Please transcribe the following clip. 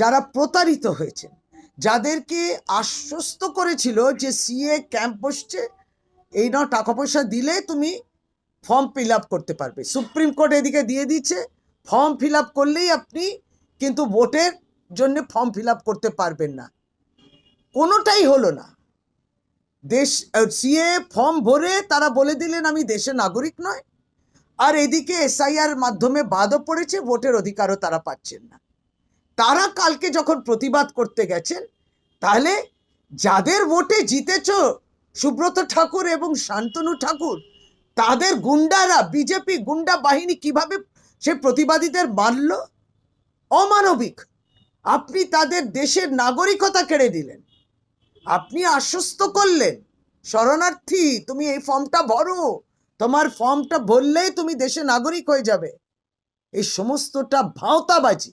যারা প্রতারিত হয়েছেন, যাদেরকে আশ্বস্ত করেছিল যে সিএ ক্যাম্প বসছে, এই নাও টাকা পয়সা দিলে তুমি ফর্ম ফিল করতে পারবে। সুপ্রিম কোর্ট এদিকে দিয়ে দিচ্ছে ফর্ম ফিল করলেই আপনি কিন্তু ভোটের জন্য ফর্ম ফিল করতে পারবেন না। কোনোটাই হলো না। দেশ সিএ ফর্ম ভরে তারা বলে দিলেন, আমি দেশের নাগরিক নয়। আর এদিকে এসআইআর মাধ্যমে বাদও পড়েছে, ভোটের অধিকারও তারা পাচ্ছেন না। তারা কালকে যখন প্রতিবাদ করতে গেছেন, তাহলে যাদের ভোটে জিতেছ সুব্রত ঠাকুর এবং শান্তনু ঠাকুর, তাদের গুন্ডারা, বিজেপি গুন্ডা বাহিনী কীভাবে সে প্রতিবাদীদের মারল? অমানবিক। আপনি তাদের দেশের নাগরিকতা কেড়ে দিলেন আপনি আশ্বস্ত করলেন, শরণার্থী, তুমি এই ফর্মটা ভরো। তোমার ফর্মটা ভরলেই তুমি দেশে নাগরিক হয়ে যাবে। এই সমস্তটা ভাওতাবাজি।